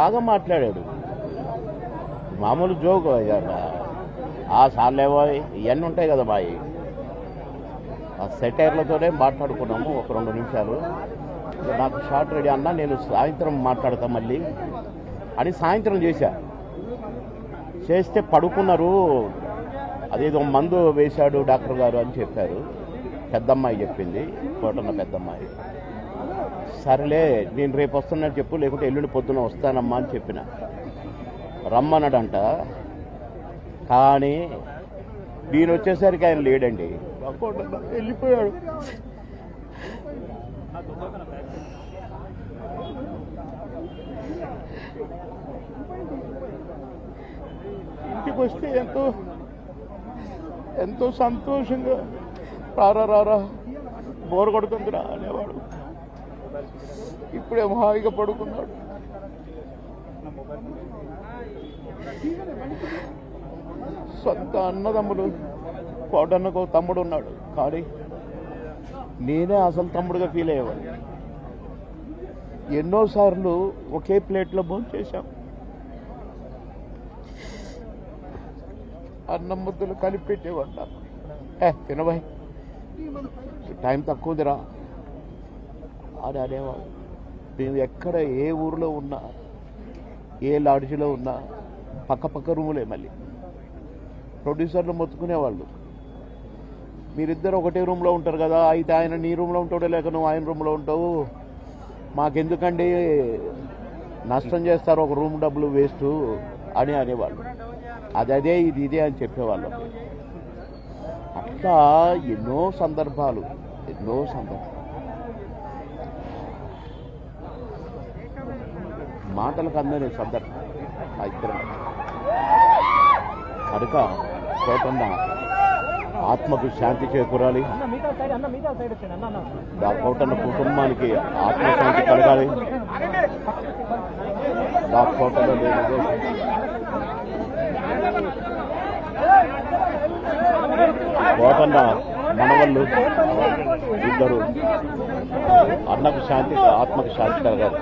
బాగా మాట్లాడాడు. మామూలు జోక్ ఆ సార్లేవో ఇవన్నీ ఉంటాయి కదా బాయి. ఆ సెటైర్లతోనే మాట్లాడుకున్నాము ఒక రెండు నిమిషాలు. నాకు షార్ట్ రెడీ అన్నా నేను సాయంత్రం మాట్లాడతా మళ్ళీ అని సాయంత్రం చేశా. చేస్తే పడుకున్నారు. అదేదో మందు వేశాడు డాక్టర్ గారు అని చెప్పారు. పెద్దమ్మాయి చెప్పింది కోటన్న పెద్దమ్మాయి. సరేలే నేను రేపు వస్తున్నట్టు చెప్పు లేకుంటే ఎల్లుండి పొద్దున వస్తానమ్మా అని చెప్పిన. రమ్మన్నాడంట. కానీ నేను వచ్చేసరికి ఆయన లేడండి. వెళ్ళిపోయాడు. ఇంటికి వస్తే ఎంతో ఎంతో సంతోషంగా రారా రారా బోర్ కొడుతుందిరా అనేవాడు. ఇప్పుడేమో హాయిగా పడుకున్నాడు. సొంత అన్నదమ్ములు కోటన్నకు తమ్ముడు ఉన్నాడు. కానీ నేనే అసలు తమ్ముడుగా ఫీల్ అయ్యేవాడిని. ఎన్నోసార్లు ఒకే ప్లేట్లో భోజనం చేశాం. అన్నం ముద్దలు కలిపి పెట్టేవాడు ఏ తినబాయ్. టైం తక్కువదిరా. అని అనేవాడు మేము ఎక్కడ ఏ ఊరిలో ఉన్నా ఏ లాడ్జిలో ఉన్నా పక్క పక్క రూములే మళ్ళీ. ప్రొడ్యూసర్లు మొత్తుకునేవాళ్ళు. మీరిద్దరు ఒకటే రూమ్లో ఉంటారు కదా అయితే ఆయన నీ రూమ్లో ఉంటాడో లేక నువ్వు ఆయన రూమ్లో ఉంటావు? మాకెందుకండి నష్టం చేస్తారు ఒక రూమ్ డబ్బులు వేస్ట్ అని అనేవాళ్ళు. అది అదే ఇది ఇదే అని చెప్పేవాళ్ళం. అట్లా ఎన్నో సందర్భాలు ఎన్నో సందర్భాలు. మాటలకు అందని సందర్భం ఆ ఇద్దరం. కనుక కోటన్న ఆత్మకు శాంతి చేకూరాలి. ఆ కోటన్న కుటుంబానికి ఆత్మశాంతి కలగాలి. ఆ కోటలో కోటన్న మనవళ్ళు ఇద్దరు అన్నకు శాంతి ఆత్మకు శాంతి కలగాలి.